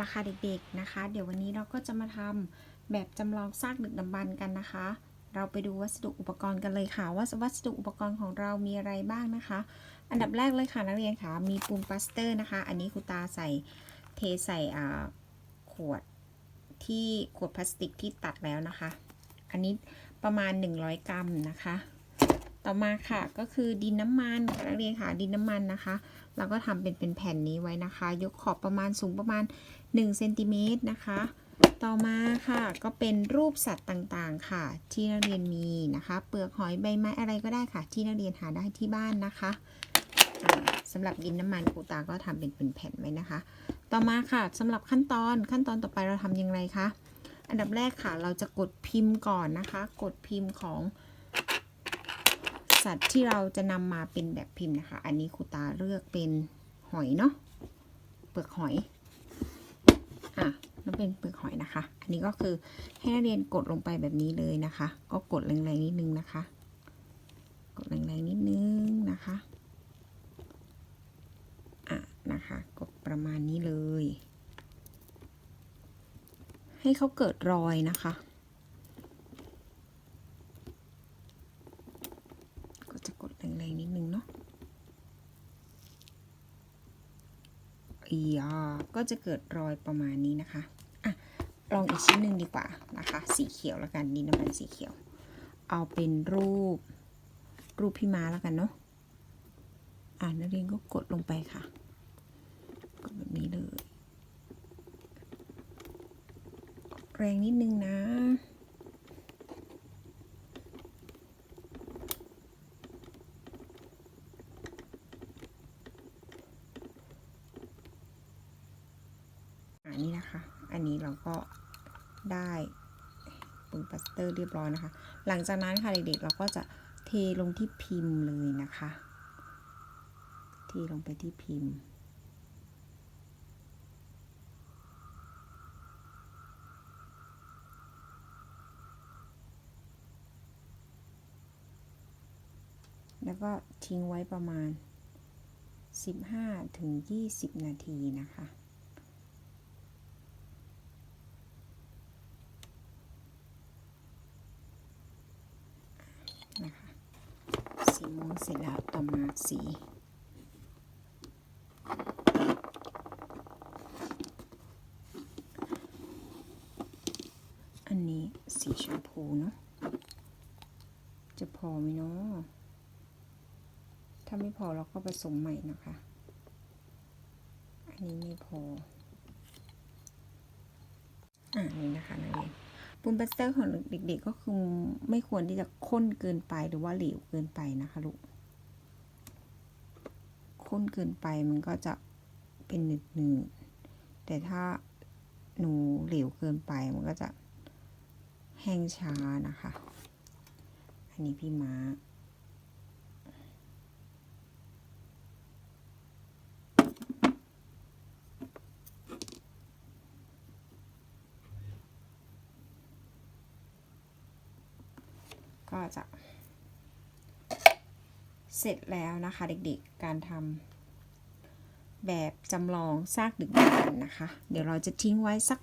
ราคาเด็กๆนะคะ เดี๋ยววันนี้เราก็จะมาทำแบบจำลองซากดึกดำบรรพ์กันนะคะ เราไปดูวัสดุอุปกรณ์กันเลยค่ะ ว่าวัสดุอุปกรณ์ของเรามีอะไรบ้างนะคะ อันดับแรกเลยค่ะนักเรียนค่ะมีปูนปลาสเตอร์นะคะ อันนี้ครูตาใส่เทใส่อ่าขวดที่ขวดพลาสติกที่ตัดแล้วนะคะ อันนี้ประมาณ 100 กรัมนะคะ ต่อมาค่ะก็คือดินน้ำมันนักเรียนค่ะดินน้ำมันนะคะ เราก็ทำเป็นเป็นแผ่นนี้ไว้นะคะ ยกขอบประมาณสูงประมาณ1เซนติเมตรนะคะต่อมาค่ะก็เป็นรูปสัตว์ต่างๆค่ะ ที่นักเรียนมีนะคะ เปลือกหอยใบไม้อะไรก็ได้ค่ะ ที่นักเรียนหาได้ที่บ้านนะคะอ่าสำหรับดินน้ำมันครูตาก็ทำเป็นเป็นแผ่นไว้นะคะ ต่อมาค่ะสำหรับขั้นตอนขั้นตอนต่อไปเราทำอย่างไรคะอันดับแรกค่ะเราจะกดพิมพ์ก่อนนะคะ กดพิมพ์ของ สัตว์ที่เราจะนำมาเป็นแบบพิมพ์นะคะ อันนี้ครูตาเลือกเป็นหอยเนาะเปลือกหอยอะนั่นเป็นเปลือกหอยนะคะ อันนี้ก็คือให้นักเรียนกดลงไปแบบนี้เลยนะคะ ก็กดแรงๆนิดนึงนะคะ กดแรงๆนิดนึงนะคะอะนะคะ กดประมาณนี้เลย ให้เขาเกิดรอยนะคะ ก็จะกดแรงๆนิดนึงเนาะอียา ก็จะเกิดรอยประมาณนี้นะคะอะลองอีกชิ้นหนึ่งดีกว่านะคะ สีเขียวแล้วกันดินน้ำมันสีเขียว เอาเป็นรูปรูปพี่ม้าแล้วกันเนาะอ่านักเรียนก็กดลงไปค่ะ กดแบบนี้เลย แรงนิดนึงนะ อันนี้นะคะ อันนี้เราก็ได้ปูนปลาสเตอร์เรียบร้อยนะคะ หลังจากนั้นค่ะเด็กๆเราก็จะเทลงที่พิมพ์เลยนะคะ เทลงไปที่พิมพ์แล้วก็ทิ้งไว้ประมาณ 15-20ถึง20นาทีนะคะนะคะสีม่วง เสร็จแล้วต่อมาสีอันนี้สีชมพูเนาะจะพอไหมเนาะถ้าไม่พอเราก็ผสมใหม่นะคะ อันนี้ไม่พออ่านี่นะคะนักเรียน ปูนปลาสเตอร์ของเด็กๆก็คือไม่ควรที่จะข้นเกินไปหรือว่าเหลวเกินไปนะคะลูกข้นเกินไปมันก็จะเป็นหนืดๆแต่ถ้าหนูเหลวเกินไปมันก็จะแห้งช้านะคะ อันนี้พี่ม้า ก็จะ เสร็จแล้วนะคะเด็กๆ การทำแบบจำลองซากดึกดำบรรพ์นะคะ เดี๋ยวเราจะทิ้งไว้สัก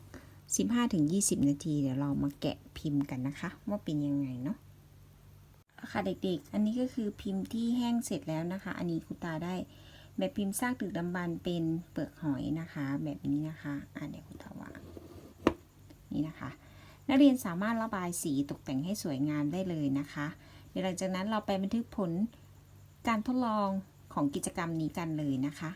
15-20 นาที เดี๋ยวเรามาแกะพิมพ์กันนะคะ ว่าเป็นยังไงเนาะค่ะเด็กๆ อันนี้ก็คือพิมพ์ที่แห้งเสร็จแล้วนะคะ อันนี้ครูตาได้แบบพิมพ์ซากดึกดำบรรพ์เป็นเปลือกหอยนะคะ แบบนี้นะคะ อ่าเดี๋ยวครูตาวางนี่นะคะ นักเรียนสามารถระบายสีตกแต่งให้สวยงามได้เลยนะคะเดี๋ยวหลังจากนั้นเราไปบันทึกผลการทดลองของกิจกรรมนี้กันเลยนะคะ